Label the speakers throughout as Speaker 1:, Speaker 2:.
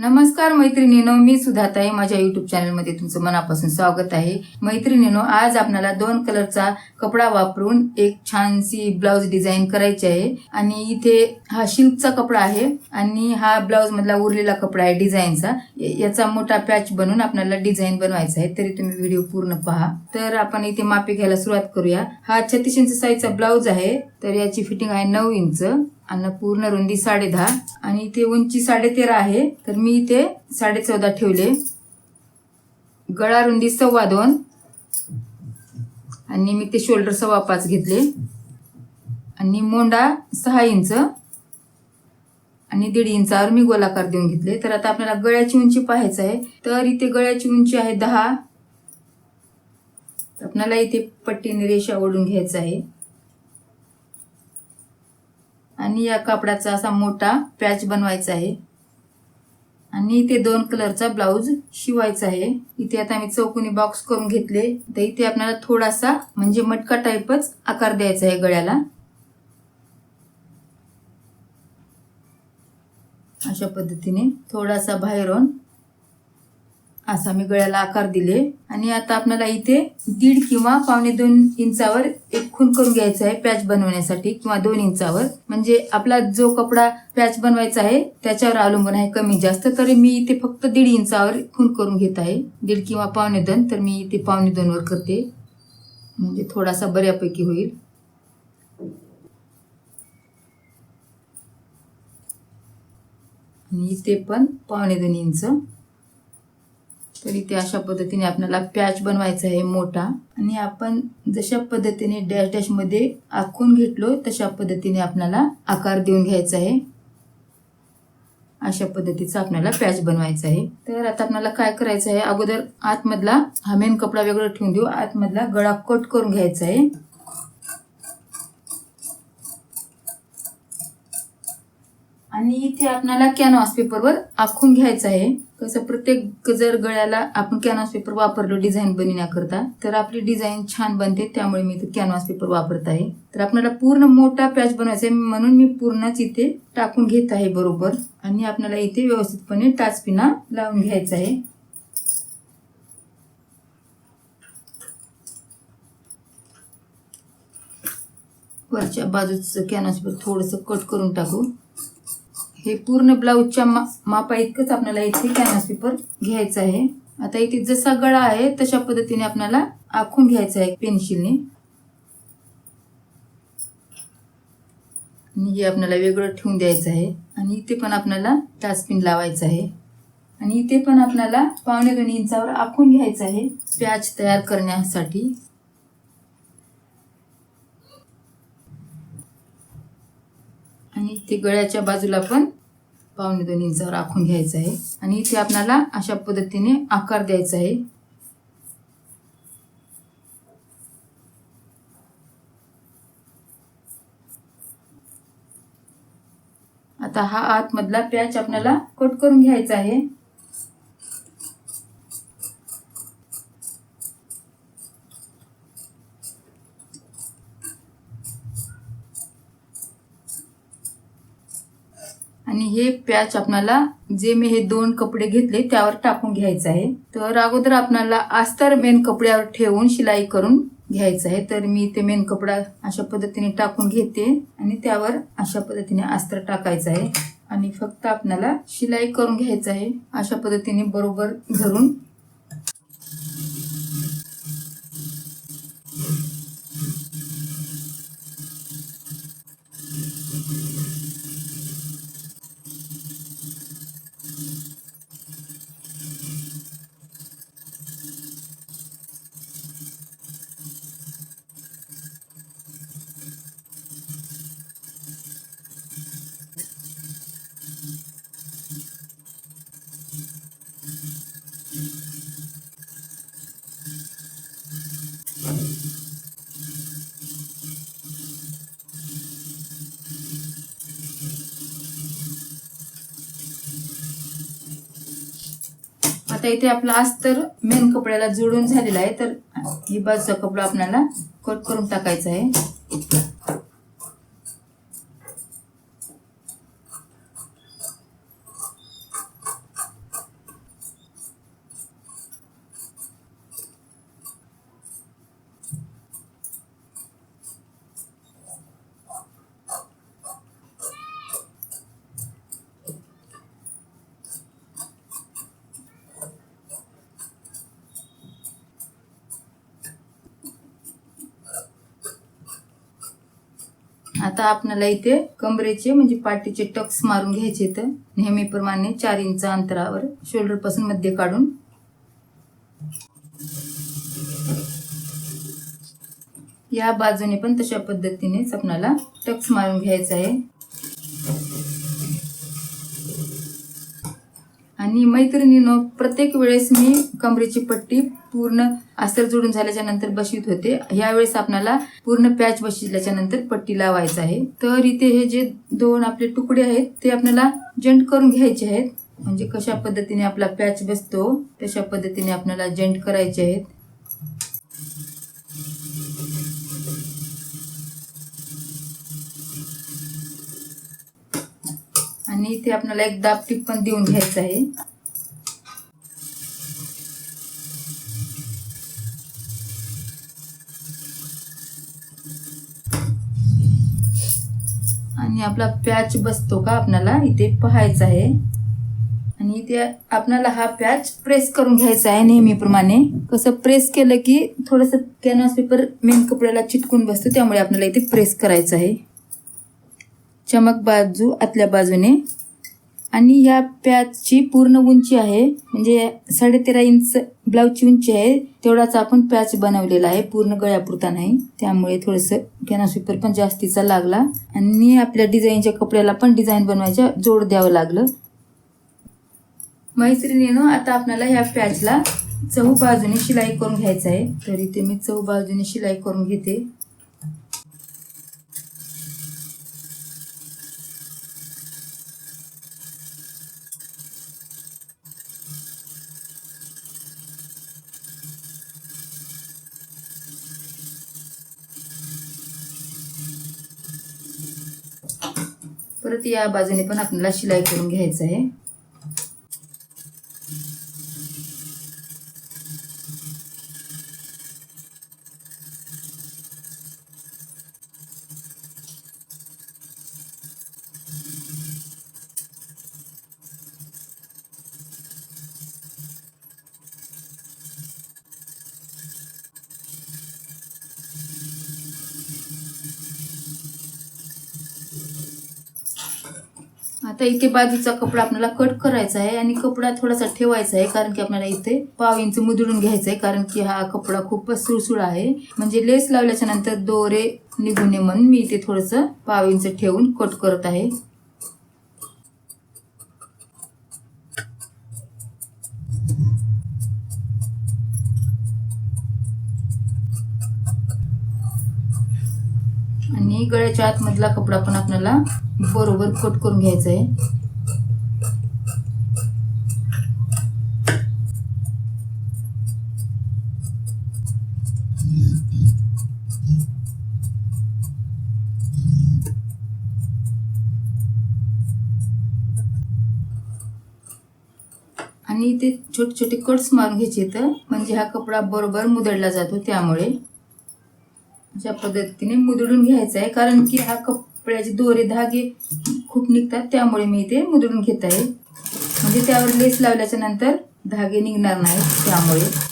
Speaker 1: नमस्कार मैत्रिणीनो मी सुधाताई. माझ्या युट्यूब चॅनलमध्ये तुमचं मनापासून स्वागत आहे. मैत्रिणीनो आज आपल्याला दोन कलरचा कपडा वापरून एक छानशी ब्लाउज डिझाईन करायची आहे. आणि इथे हा शिल्कचा कपडा आहे आणि हा ब्लाउज मधला उरलेला कपडा आहे डिझाईनचा. याचा मोठा पॅच बनवून आपल्याला डिझाईन बनवायचा आहे. तरी तुम्ही व्हिडिओ पूर्ण पहा. तर आपण इथे मापे घ्यायला सुरुवात करूया. हा छत्तीस इंच साईजचा ब्लाउज आहे. तर याची फिटिंग आहे नऊ इंच. आणि पूर्ण रुंदी साडे दहा आणि इथे उंची साडे तेरा आहे. तर मी इथे साडे चौदा ठेवले. गळा रुंदी सव्वा दोन. आणि मी ते शोल्डर सव्वा पाच घेतले. आणि मोंडा सहा इंच आणि दीड इंचावर मी गोलाकार देऊन घेतले. तर आता आपल्याला गळ्याची उंची पाहायचं आहे. तर इथे गळ्याची उंची आहे दहा. आपणाला आपल्याला इथे पट्टीने रेषा ओढून घ्यायचं आहे. आणि या कापडाचा असा मोठा पॅच बनवायचा आहे. आणि इथे दोन कलरचा ब्लाऊज शिवायचा आहे. इथे आता मी चौकोनी बॉक्स करून घेतले. तर इथे आपल्याला थोडासा म्हणजे मटका टाईपच आकार द्यायचा आहे गळ्याला. अशा पद्धतीने थोडासा बाहेरून असा मी गळ्याला आकार दिले. आणि आता आपल्याला इथे दीड किंवा पावणे दोन इंचावर एक खून करून घ्यायचा आहे पॅच बनवण्यासाठी किंवा दोन इंचावर. म्हणजे आपला जो कपडा पॅच बनवायचा आहे त्याच्यावर अवलंबून आहे कमी जास्त. तरी मी इथे फक्त दीड इंचावर खून करून घेत आहे. दीड किंवा पावणे दोन तर मी इथे पावणे दोनवर करते. म्हणजे थोडासा बऱ्यापैकी होईल. आणि इथे पण पावणे दोन इंच. तर इथे अशा पद्धतीने आपल्याला पॅच बनवायचा आहे मोठा. आणि आपण जशा पद्धतीने डॅश डॅशमध्ये आखून घेतलो तशा पद्धतीने आपल्याला आकार देऊन घ्यायचा आहे. अशा पद्धतीचा आपल्याला पॅच बनवायचा आहे. तर आता आपल्याला काय करायचं आहे? अगोदर आतमधला हा मेन कपडा वेगळा ठेवून देऊ. आतमधला गळा कट करून घ्यायचा आहे. आणि इथे आपल्याला कॅनव्हास पेपरवर आखून घ्यायचं आहे. कसं प्रत्येक जर गळ्याला आपण कॅनव्हास पेपर वापरलो डिझाईन बनविण्याकरता तर आपली डिझाईन छान बनते त्यामुळे मी इथे कॅनव्हास पेपर वापरत आहे. तर आपल्याला पूर्ण मोठा पॅच बनवायचा आहे म्हणून मी पूर्णच इथे टाकून घेत आहे बरोबर. आणि आपल्याला इथे व्यवस्थितपणे टाचपिना लावून घ्यायचा आहे. वरच्या बाजूचं कॅनव्हास पेपर थोडंसं कट करून टाकू. हे पूर्ण ब्लाऊजच्या मा मापा इतकंच आपल्याला इथे कॅनव्हास पेपर घ्यायचं आहे. आता इथे जसा गळा आहे तशा पद्धतीने आपल्याला आखून घ्यायचा आहे पेन्सिलने आणि हे आपल्याला वेगळं ठेवून द्यायचं आहे. आणि इथे पण आपल्याला टास्पिन लावायचं आहे. आणि इथे पण आपल्याला पावणे दोन इंचावर आखून घ्यायचं आहे. प्याच तयार करण्यासाठी. आणि ते गळ्याच्या बाजूला पण पावणे दोन इंचावर आखून घ्यायचं आहे. आणि इथे आपल्याला अशा पद्धतीने आकार द्यायचा आहे. आता हा आतमधला पॅच आपल्याला कट करून घ्यायचा आहे. आणि हे पॅच आपल्याला जे मी हे दोन कपडे घेतले त्यावर टाकून घ्यायचं आहे. तर अगोदर आपल्याला अस्तर मेन कपड्यावर ठेवून शिलाई करून घ्यायचं आहे. तर मी ते मेन कपडा अशा पद्धतीने टाकून घेते आणि त्यावर अशा पद्धतीने अस्तर टाकायचं आहे. आणि फक्त आपल्याला शिलाई करून घ्यायचं आहे. अशा पद्धतीने बरोबर धरून आता इथे आपला अस्तर मेन कपड्याला जोडून झालेला आहे. तर ही बाजूचा कपडा आपल्याला कट करून टाकायचा आहे. आता आपल्याला इथे कमरेचे म्हणजे पाठीचे टक्स मारून घ्यायचे तर नेहमीप्रमाणे चार इंच अंतरावर शोल्डरपासून मध्ये काढून. या बाजूने पण तशा पद्धतीनेच आपल्याला टक्स मारून घ्यायचा आहे. आणि मैत्रिणीनं प्रत्येक वेळेस मी कमरेची पट्टी पूर्ण अस्तर जोडून झाल्याच्यानंतर बशीत होते. यावेळेस आपल्याला पूर्ण पॅच बसल्याच्या नंतर पट्टी लावायचं आहे. तर इथे हे जे दोन आपले तुकडे आहेत ते आपल्याला जंट करून घ्यायचे आहेत. म्हणजे कशा पद्धतीने आपला पॅच बसतो तशा पद्धतीने आपल्याला जंट करायचे आहेत. आणि इथे आपल्याला एक दाब टिप पण देऊन घ्यायचं आहे. आणि आपला प्याच बसतो का आपल्याला इथे पाहायचा आहे. आणि इथे आपल्याला हा प्याच प्रेस करून घ्यायचा आहे नेहमीप्रमाणे. कसं प्रेस केलं की थोडंसं कॅनव्हास पेपर मेन कपड्याला चिटकून बसतो त्यामुळे आपल्याला इथे प्रेस करायचं आहे. चमक बाजू आतल्या बाजूने. आणि ह्या पॅचची पूर्ण उंची आहे. म्हणजे साडेतेरा इंच ब्लाऊजची उंची आहे. तेवढाच आपण पॅच बनवलेला आहे. पूर्ण गळ्यापुरता नाही. त्यामुळे थोडंसं कॅनव्हास पण जास्तीचा लागला. आणि आपल्या डिझाईनच्या कपड्याला पण डिझाईन बनवायच्या जोड द्यावं लागलं. मैत्रिणीनं आता आपल्याला ह्या पॅचला चहू बाजूने शिलाई करून घ्यायचं आहे. तर इथे मी चहू बाजूने शिलाई करून घेते. परत या बाजूने पण आपल्याला शिलाई करून घ्यायचं आहे. आता इथे बाजूचा कपडा आपल्याला कट करायचा आहे आणि कपडा थोडासा ठेवायचा आहे कारण की आपल्याला इथे पाव इंच मुदडून घ्यायचा आहे कारण की हा कपडा खूपच सुळसुळ आहे. म्हणजे लेस लावल्याच्या नंतर दोरे निघू नये म्हणून मी इथे थोडस पाव इंच ठेवून कट करत आहे. गळ्याच्या आतमधला कपडा पण आपल्याला बरोबर कट करून घ्यायचा आहे आणि इथे छोटे छोटे कट्स मारून घ्यायचे तर म्हणजे हा कपडा बरोबर मुदडला जातो त्यामुळे. अशा पद्धतीने मुदडून घ्यायचं आहे. कारण की हा कपड्याचे दोरे धागे खूप निघतात. त्यामुळे मी इथे मुदडून घेत आहे. म्हणजे त्यावर लेस लावल्याच्या नंतर धागे निघणार नाहीत. त्यामुळे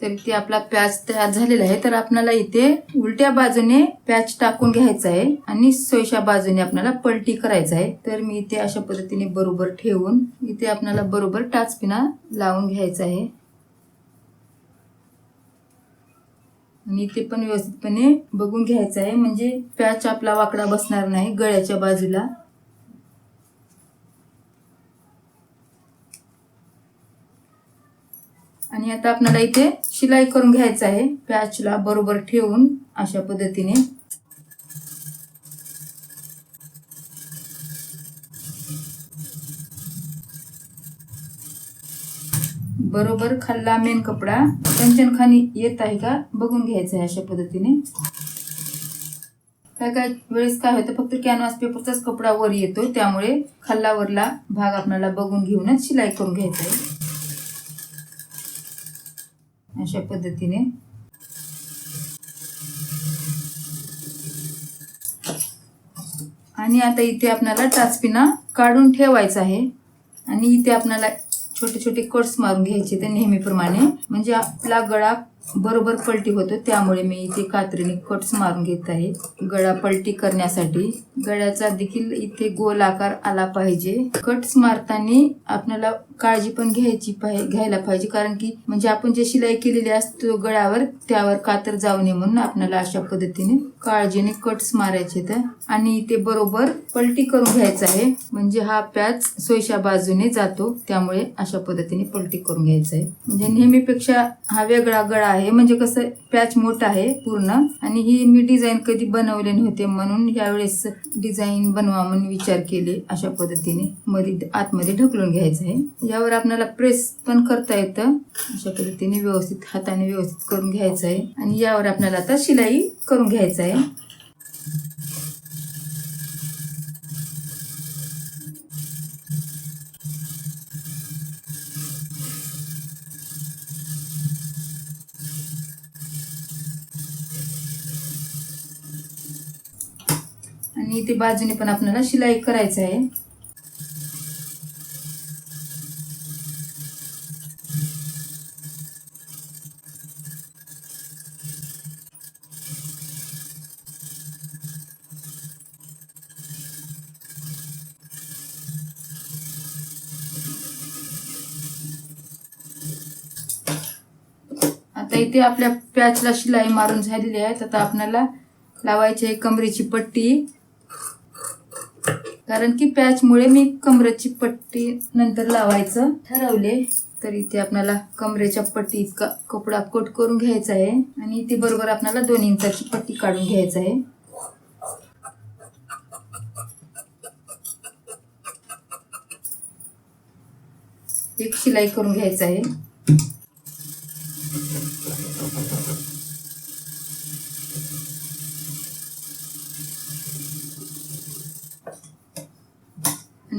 Speaker 1: तर इथे आपला प्याज तयार झालेला आहे. तर आपल्याला इथे उलट्या बाजूने प्याज टाकून घ्यायचा आहे आणि सोयशा बाजूने आपल्याला पलटी करायचा आहे. तर मी इथे अशा पद्धतीने बरोबर ठेवून इथे आपल्याला बरोबर टाचपिना लावून घ्यायचा आहे. आणि इथे पण व्यवस्थितपणे बघून घ्यायचं आहे. म्हणजे प्याच आपला वाकडा बसणार नाही गळ्याच्या बाजूला. आणि आता आपल्याला इथे शिलाई करून घ्यायचं आहे. पॅचला बरोबर ठेवून अशा पद्धतीने. बरोबर खाल्ला मेन कपडा. कंचन खाली येत आहे का? बघून घ्यायचा आहे अशा पद्धतीने. काय काय वेळेस काय होतं? फक्त कॅनव्हास पेपरचाच कपडा वर येतो. त्यामुळे खाल्लावरला भाग आपल्याला बघून घेऊनच शिलाई करून घ्यायचा आहे. अशा पद्धतीने. आणि आता इथे आपल्याला टाचपिना काढून ठेवायचा आहे. आणि इथे आपल्याला छोटे छोटे कट्स मारून घ्यायचे ते नेहमीप्रमाणे. म्हणजे आपला गळा बरोबर पलटी होतो त्यामुळे मी इथे कात्रीने कट्स मारून घेत आहे. गळा पलटी करण्यासाठी गळ्याचा देखील इथे गोल आकार आला पाहिजे. कट्स मारताना आपल्याला काळजी पण घ्यायची घ्यायला पाहिजे कारण की म्हणजे आपण जे शिलाई केलेली असतो गळ्यावर त्यावर कातर जाऊ नये म्हणून आपल्याला अशा पद्धतीने काळजीने कट्स मारायचे तर आणि इथे बरोबर पलटी करून घ्यायचं आहे. म्हणजे हा प्याच सोयशा बाजूने जातो त्यामुळे अशा पद्धतीने पलटी करून घ्यायचा आहे. म्हणजे नेहमीपेक्षा हा वेगळा गळा आहे. म्हणजे कसं पॅच मोठा आहे पूर्ण. आणि ही मी डिझाईन कधी बनवले नव्हते म्हणून यावेळेस डिझाईन बनवा म्हणून विचार केले अशा पद्धतीने. मध्ये आतमध्ये ढकलून घ्यायचं आहे. यावर आपल्याला प्रेस पण करता येतं. अशा पद्धतीने व्यवस्थित हाताने व्यवस्थित करून घ्यायचं आहे. आणि यावर आपल्याला आता शिलाई करून घ्यायचं आहे. आणि इथे बाजूने पण आपल्याला शिलाई करायचं आहे. आता इथे आपल्या पॅचला शिलाई मारून झालेली आहे. आता आपल्याला लावायची आहे कमरेची पट्टी. कारण की पॅचमुळे मी कमरेची पट्टी नंतर लावायचं ठरवले. तर इथे आपल्याला कमरेच्या पट्टी इतका कपडा कोट करून घ्यायचा आहे. आणि इथे बरोबर आपल्याला दोन इंचाची पट्टी काढून घ्यायचं आहे. एक शिलाई करून घ्यायचं आहे.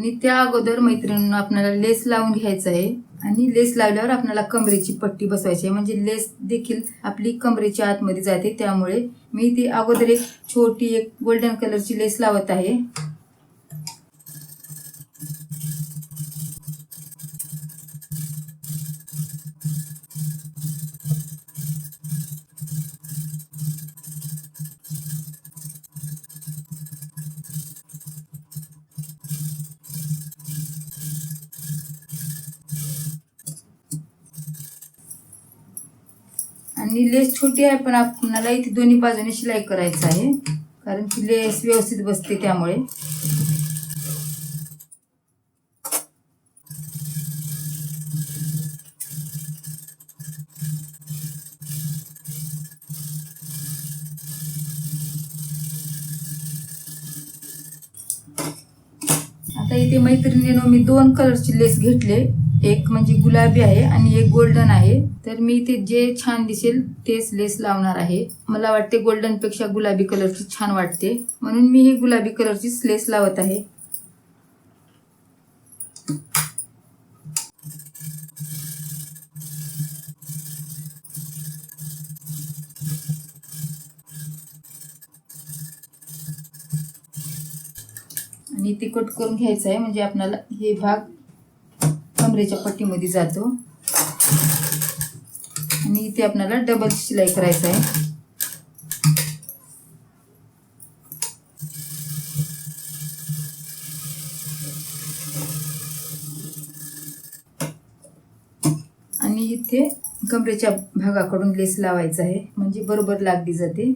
Speaker 1: आणि त्या अगोदर मैत्रिणींना आपल्याला लेस लावून घ्यायचं आहे. आणि लेस लावल्यावर आपल्याला कमरेची पट्टी बसवायची आहे. म्हणजे लेस देखील आपली कमरेच्या आतमध्ये जाते. त्यामुळे मी ती अगोदर एक छोटी एक गोल्डन कलरची लेस लावत आहे. लेस छोटी आहे पण आपल्याला इथे दोन्ही बाजूने शिलाई करायचं आहे. कारण की लेस व्यवस्थित बसते त्यामुळे. आता इथे मैत्रिणीनं मी दोन कलरची लेस घेतले. एक म्हणजे गुलाबी आहे आणि एक गोल्डन आहे. तर मी ते जे छान दिसेल तेच लेस लावणार आहे. मला वाटते गोल्डनपेक्षा गुलाबी कलरची छान वाटते. म्हणून मी ही गुलाबी कलरचीच लेस लावत आहे. आणि ते कट करून घ्यायचं आहे. म्हणजे आपल्याला हे भाग कमरेच्या पट्टीमध्ये जातो. आणि इथे आपल्याला डबल शिलाई करायचं आहे. आणि इथे कमरेच्या भागाकडून लेस लावायचा आहे. म्हणजे बरोबर लागली जाते.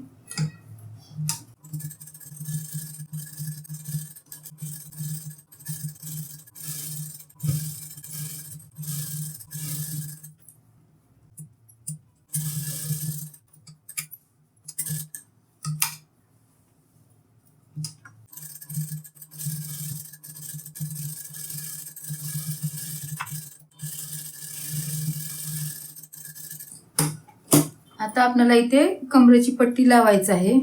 Speaker 1: आपल्याला इथे कमरेची पट्टी लावायचं आहे.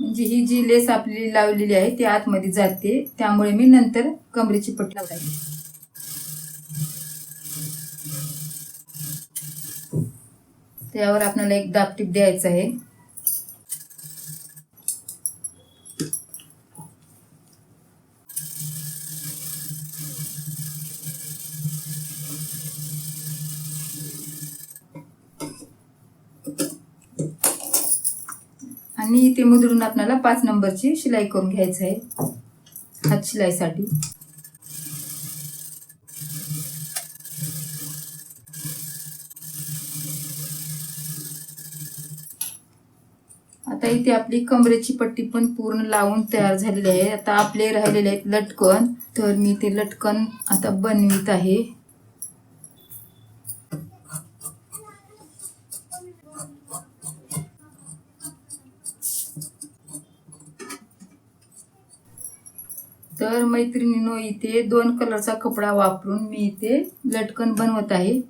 Speaker 1: म्हणजे ही जी लेस आपली लावलेली आहे ती आतमध्ये जाते. त्यामुळे मी नंतर कमरेची पट्टी लावत त्यावर आपल्याला एक दापटीप द्यायचं आहे. ते इथे आपल्याला पाच नंबरची शिलाई करून घ्यायचं आहे. हात शिलाईसाठी. आता इथे आपली कमरेची पट्टी पण पूर्ण लावून तयार झालेली आहे. आता आपले राहिलेले आहेत लटकन. तर मी ते लटकन आता बनवित आहे. तर मैत्रिणीनो इथे दोन कलरचा कपडा वापरून मी इथे लटकन बनवत आहे.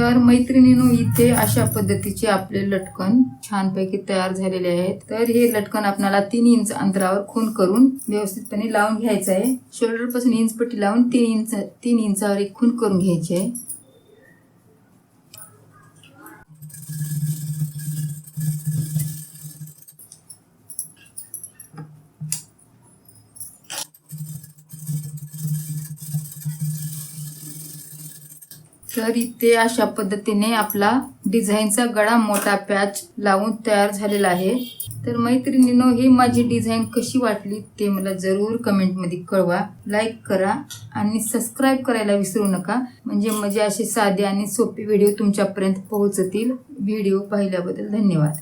Speaker 1: तर मैत्रिणीनो इथे अशा पद्धतीचे आपले लटकन छानपैकी तयार झालेले आहेत. तर हे लटकन आपल्याला तीन इंच अंतरावर खून करून व्यवस्थितपणे लावून घ्यायचं आहे. शोल्डरपासून इंच पट्टी लावून तीन इंच तीन इंचावर एक खून करून घ्यायची आहे. तर इथे अशा पद्धतीने आपला डिझाईनचा गळा मोठा पॅच लावून तयार झालेला आहे. तर मैत्रिणीनो ही माझी डिझाईन कशी वाटली ते मला जरूर कमेंटमध्ये कळवा लाईक करा आणि सबस्क्राईब करायला विसरू नका. म्हणजे म्हणजे असे साधे आणि सोपे व्हिडिओ तुमच्यापर्यंत पोहोचतील. व्हिडिओ पाहिल्याबद्दल धन्यवाद.